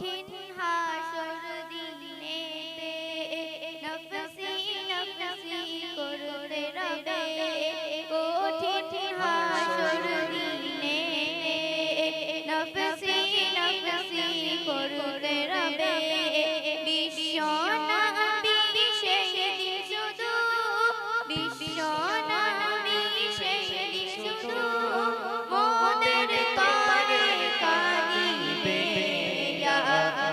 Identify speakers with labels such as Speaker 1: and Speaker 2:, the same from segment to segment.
Speaker 1: কঠিন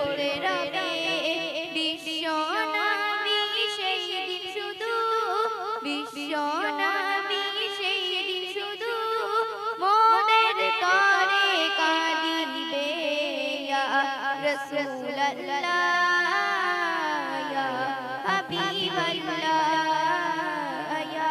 Speaker 1: করতে রবে, বিশ্ব নবী সেই দিন শুধু, বিশ্ব নবী সেই দিন শুধু মোদের তরে কাঁদিবে রাসূলুল্লাহ, ইয়া হাবিবাল্লাহ, ইয়া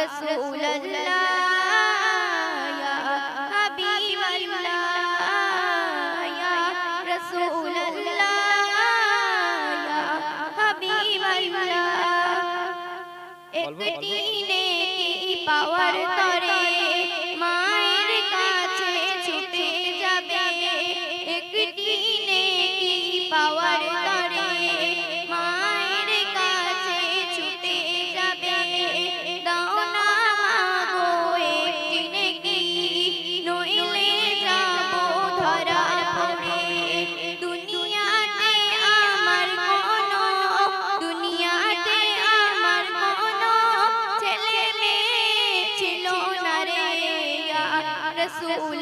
Speaker 1: রাসূলুল্লাহ ইয়া হাবিবাল্লাহ ইয়া রাসূলুল্লাহ ইয়া হাবিবাল্লাহ একটি নেকি পাওয়ার তরে মায়ের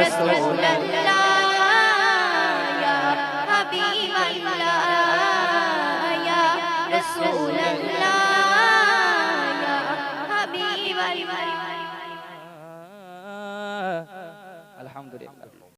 Speaker 1: رسول الله يا حبيب الله يا رسول الله الحمد
Speaker 2: لله.